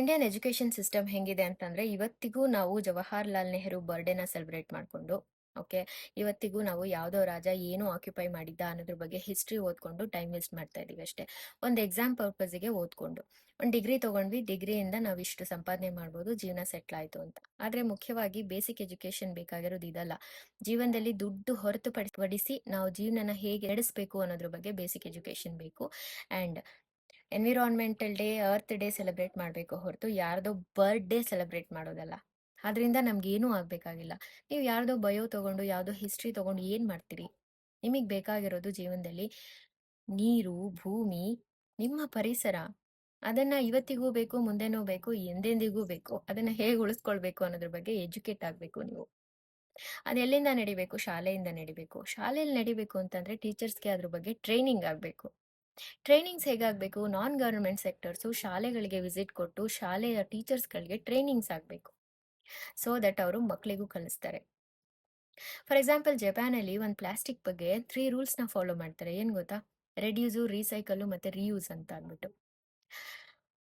Indian education system ಹೆಂಗಿದೆ ಅಂತಂದ್ರೆ, ಇವತ್ತಿಗೂ ನಾವು ಜವಾಹರ್ಲಾಲ್ ನೆಹರು ಬರ್ಡೇನ ಸೆಲೆಬ್ರೇಟ್ ಮಾಡ್ಕೊಂಡು, ಓಕೆ, ಇವತ್ತಿಗೂ ನಾವು ಯಾವ್ದೋ ರಾಜ ಏನು ಆಕ್ಯುಪೈ ಮಾಡಿದ್ದ ಅನ್ನೋದ್ರ ಬಗ್ಗೆ ಹಿಸ್ಟ್ರಿ ಓದ್ಕೊಂಡು ಟೈಮ್ ವೇಸ್ಟ್ ಮಾಡ್ತಾ ಇದೀವಿ ಅಷ್ಟೇ. ಒಂದು ಎಕ್ಸಾಮ್ ಪರ್ಪಸ್ಗೆ ಓದ್ಕೊಂಡು, ಒಂದು ಡಿಗ್ರಿ ತಗೊಂಡ್ವಿ, ಡಿಗ್ರಿಯಿಂದ ನಾವು ಇಷ್ಟು ಸಂಪಾದನೆ ಮಾಡ್ಬೋದು, ಜೀವನ ಸೆಟ್ಲ್ ಆಯ್ತು ಅಂತ. ಆದ್ರೆ ಮುಖ್ಯವಾಗಿ ಬೇಸಿಕ್ ಎಜುಕೇಶನ್ ಬೇಕಾಗಿರೋದು ಇದಲ್ಲ. ಜೀವನದಲ್ಲಿ ದುಡ್ಡು ಹೊರತುಪಡಿಸಿ ನಾವು ಜೀವನನ ಹೇಗೆ ನಡೆಸಬೇಕು ಅನ್ನೋದ್ರ ಬಗ್ಗೆ ಬೇಸಿಕ್ ಎಜುಕೇಶನ್ ಬೇಕು. And environmental day, earth day celebrate ಮಾಡಬೇಕು ಹೊರತು ಯಾರ್ದೋ ಬರ್ಡೇ ಸೆಲೆಬ್ರೇಟ್ ಮಾಡೋದಲ್ಲ. ಅದರಿಂದ ನಮ್ಗೇನೂ ಆಗಬೇಕಾಗಿಲ್ಲ. ನೀವು ಯಾರ್ದೋ ಬಯೋ ತಗೊಂಡು, ಯಾವುದೋ ಹಿಸ್ಟ್ರಿ ತಗೊಂಡು ಏನು ಮಾಡ್ತೀರಿ? ನಿಮಗೆ ಬೇಕಾಗಿರೋದು ಜೀವನದಲ್ಲಿ ನೀರು, ಭೂಮಿ, ನಿಮ್ಮ ಪರಿಸರ. ಅದನ್ನ ಇವತ್ತಿಗೂ ಬೇಕು, ಮುಂದೆನೂ ಬೇಕು, ಎಂದೆಂದಿಗೂ ಬೇಕು. ಅದನ್ನ ಹೇಗೆ ಉಳಿಸ್ಕೊಳ್ಬೇಕು ಅನ್ನೋದ್ರ ಬಗ್ಗೆ ಎಜುಕೇಟ್ ಆಗಬೇಕು ನೀವು. ಅದೆಲ್ಲಿಂದ ನಡಿಬೇಕು? ಶಾಲೆಯಿಂದ ನಡಿಬೇಕು. ಶಾಲೆಯಲ್ಲಿ ನಡಿಬೇಕು ಅಂತಂದ್ರೆ ಟೀಚರ್ಸ್ಗೆ ಅದ್ರ ಬಗ್ಗೆ ಟ್ರೈನಿಂಗ್ ಆಗಬೇಕು. ಟ್ರೈನಿಂಗ್ಸ್ ಹೇಗಾಗಬೇಕು? ನಾನ್ ಗವರ್ಮೆಂಟ್ ಸೆಕ್ಟರ್ಸು ಶಾಲೆಗಳಿಗೆ ವಿಸಿಟ್ ಕೊಟ್ಟು ಶಾಲೆಯ ಟೀಚರ್ಸ್ಗಳಿಗೆ ಟ್ರೈನಿಂಗ್ಸ್ ಆಗಬೇಕು. ಸೊ ದಟ್ ಅವರು ಮಕ್ಕಳಿಗೂ ಕಲಿಸ್ತಾರೆ. ಫಾರ್ ಎಕ್ಸಾಂಪಲ್ ಜಪಾನಲ್ಲಿ ಒಂದು ಪ್ಲಾಸ್ಟಿಕ್ ಬಗ್ಗೆ ತ್ರೀ ರೂಲ್ಸ್ನ ಫಾಲೋ ಮಾಡ್ತಾರೆ. ಏನು ಗೊತ್ತಾ? ರೆಡ್ಯೂಸು ರೀಸೈಕಲು ಮತ್ತು ರೀಯೂಸ್ ಅಂತ ಅಂದ್ಬಿಟ್ಟು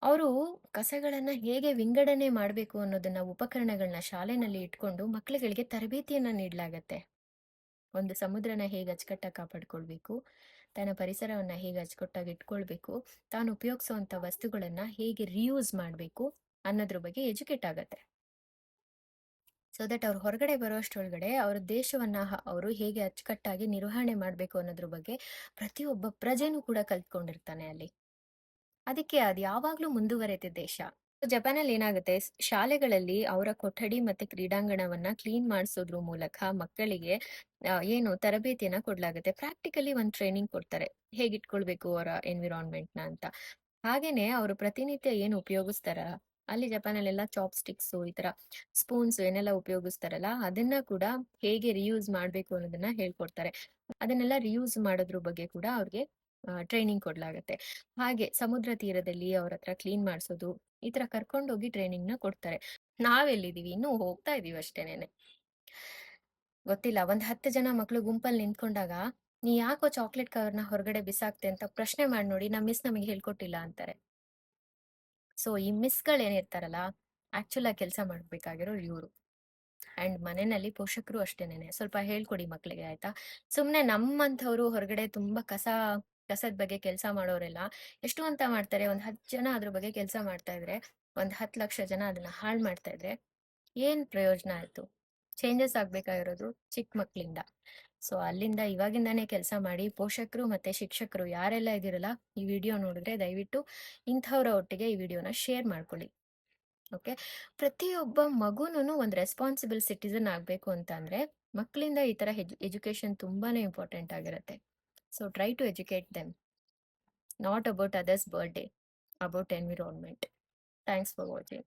ಅವರು ಕಸಗಳನ್ನು ಹೇಗೆ ವಿಂಗಡಣೆ ಮಾಡಬೇಕು ಅನ್ನೋದನ್ನ ಉಪಕರಣಗಳನ್ನ ಶಾಲೆನಲ್ಲಿ ಇಟ್ಕೊಂಡು ಮಕ್ಕಳುಗಳಿಗೆ ತರಬೇತಿಯನ್ನು ನೀಡಲಾಗತ್ತೆ. ಒಂದು ಸಮುದ್ರನ ಹೇಗೆ ಅಚ್ಚುಕಟ್ಟಾಗಿ ಕಾಪಾಡ್ಕೊಳ್ಬೇಕು? ತನ್ನ ಪರಿಸರವನ್ನ ಹೇಗೆ ಅಚ್ಚುಕಟ್ಟಾಗಿ ಇಟ್ಕೊಳ್ಬೇಕು, ತಾನು ಉಪಯೋಗಿಸುವಂತ ವಸ್ತುಗಳನ್ನ ಹೇಗೆ ರಿಯೂಸ್ ಮಾಡಬೇಕು ಅನ್ನೋದ್ರ ಬಗ್ಗೆ ಎಜುಕೇಟ್ ಆಗತ್ತೆ. ಸೊ ದಟ್ ಅವ್ರು ಹೊರಗಡೆ ಬರೋಷ್ಟೊಳಗಡೆ ಅವ್ರ ದೇಶವನ್ನ ಅವರು ಹೇಗೆ ಅಚ್ಚುಕಟ್ಟಾಗಿ ನಿರ್ವಹಣೆ ಮಾಡಬೇಕು ಅನ್ನೋದ್ರ ಬಗ್ಗೆ ಪ್ರತಿಯೊಬ್ಬ ಪ್ರಜೆನೂ ಕೂಡ ಕಲ್ತ್ಕೊಂಡಿರ್ತಾನೆ ಅಲ್ಲಿ. ಅದಕ್ಕೆ ಅದು ಯಾವಾಗ್ಲೂ ಮುಂದುವರೆದ ದೇಶ. ಜಪಾನಲ್ಲಿ ಏನಾಗುತ್ತೆ? ಶಾಲೆಗಳಲ್ಲಿ ಅವರ ಕೊಠಡಿ ಮತ್ತೆ ಕ್ರೀಡಾಂಗಣವನ್ನ ಕ್ಲೀನ್ ಮಾಡಿಸೋದ್ರ ಮೂಲಕ ಮಕ್ಕಳಿಗೆ ಏನು ತರಬೇತಿಯನ್ನ ಕೊಡ್ಲಾಗುತ್ತೆ. ಪ್ರಾಕ್ಟಿಕಲಿ ಒಂದು ಟ್ರೈನಿಂಗ್ ಕೊಡ್ತಾರೆ. ಹೇಗಿಟ್ಕೊಳ್ಬೇಕು ಅವರ ಎನ್ವಿರಾನ್ಮೆಂಟ್ನ ಅಂತ. ಹಾಗೇನೆ ಅವರು ಪ್ರತಿನಿತ್ಯ ಏನು ಉಪಯೋಗಿಸ್ತಾರ? ಅಲ್ಲಿ ಜಪಾನಲ್ಲೆಲ್ಲ ಚಾಪ್ ಸ್ಟಿಕ್ಸ್ ಈ ತರ ಸ್ಪೂನ್ಸ್ ಏನೆಲ್ಲ ಉಪಯೋಗಿಸ್ತಾರಲ್ಲ, ಅದನ್ನ ಕೂಡ ಹೇಗೆ ರಿಯೂಸ್ ಮಾಡ್ಬೇಕು ಅನ್ನೋದನ್ನ ಹೇಳ್ಕೊಡ್ತಾರೆ. ಅದನ್ನೆಲ್ಲ ರಿಯೂಸ್ ಮಾಡೋದ್ರ ಬಗ್ಗೆ ಕೂಡ ಅವ್ರಿಗೆ ಟ್ರೈನಿಂಗ್ ಕೊಡ್ಲಾಗತ್ತೆ. ಹಾಗೆ ಸಮುದ್ರ ತೀರದಲ್ಲಿ ಅವ್ರ ಹತ್ರ ಕ್ಲೀನ್ ಮಾಡಿಸೋದು, ಈ ತರ ಕರ್ಕೊಂಡೋಗಿ ಟ್ರೈನಿಂಗ್ನ ಕೊಡ್ತಾರೆ. ನಾವೆಲ್ಲಿದ್ದೀವಿ ಇನ್ನೂ ಹೋಗ್ತಾ ಇದೀವಿ ಅಷ್ಟೇನೆ ಗೊತ್ತಿಲ್ಲ, ಒಂದ್ ಹತ್ತು ಜನ ಮಕ್ಳು ಗುಂಪಲ್ಲಿ ನಿಂತ್ಕೊಂಡಾಗ, ನೀ ಯಾಕೋ ಚಾಕ್ಲೇಟ್ ಕವರ್ನ ಹೊರಗಡೆ ಬಿಸಾಕ್ತೆ ಅಂತ ಪ್ರಶ್ನೆ ಮಾಡಿ ನೋಡಿ ನಮ್ಮ ಮಿಸ್ ನಮಗೆ ಹೇಳ್ಕೊಟ್ಟಿಲ್ಲ ಅಂತಾರೆ. ಸೊ ಈ ಮಿಸ್ಗಳು ಏನಿರ್ತಾರಲ್ಲ ಆಕ್ಚುಲ್ ಆಗಿ ಕೆಲಸ ಮಾಡ್ಬೇಕಾಗಿರೋ ಇವ್ರು. ಅಂಡ್ ಮನೆಯಲ್ಲಿ ಪೋಷಕರು ಅಷ್ಟೇನೇನೆ. ಸ್ವಲ್ಪ ಹೇಳ್ಕೊಡಿ ಮಕ್ಳಿಗೆ, ಆಯ್ತಾ? ಸುಮ್ನೆ ನಮ್ಮಂಥವ್ರು ಹೊರಗಡೆ ತುಂಬಾ ಕಸ ಕಸದ ಬಗ್ಗೆ ಕೆಲಸ ಮಾಡೋರೆಲ್ಲ ಎಷ್ಟು ಅಂತ ಮಾಡ್ತಾರೆ? ಒಂದ್ ಹತ್ತು ಜನ ಅದ್ರ ಬಗ್ಗೆ ಕೆಲಸ ಮಾಡ್ತಾ ಇದ್ರೆ, ಒಂದ್ ಹತ್ತು ಲಕ್ಷ ಜನ ಅದನ್ನ ಹಾಳು ಮಾಡ್ತಾ ಇದ್ರೆ ಏನ್ ಪ್ರಯೋಜನ ಆಯ್ತು? ಚೇಂಜಸ್ ಆಗ್ಬೇಕಾಗಿರೋದು ಚಿಕ್ಕ ಮಕ್ಳಿಂದ? ಸೊ, ಅಲ್ಲಿಂದ ಇವಾಗಿಂದಾನೇ ಕೆಲಸ ಮಾಡಿ ಪೋಷಕರು ಮತ್ತೆ ಶಿಕ್ಷಕರು ಯಾರೆಲ್ಲ ಇದಿರಲ್ಲ ಈ ವಿಡಿಯೋ ನೋಡಿದ್ರೆ ದಯವಿಟ್ಟು ಇಂಥವ್ರ ಒಟ್ಟಿಗೆ ಈ ವಿಡಿಯೋನ ಶೇರ್ ಮಾಡ್ಕೊಳ್ಳಿ. ಓಕೆ? ಪ್ರತಿಯೊಬ್ಬ ಮಗುನೂ ಒಂದು ರೆಸ್ಪಾನ್ಸಿಬಲ್ ಸಿಟಿಸನ್ ಆಗಬೇಕು ಅಂತ ಅಂದ್ರೆ ಮಕ್ಕಳಿಂದ ಈ ತರ ಎಜುಕೇಶನ್ ತುಂಬಾನೇ ಇಂಪಾರ್ಟೆಂಟ್ ಆಗಿರುತ್ತೆ. So try to educate them, not about others' birthday, about environment. Thanks for watching.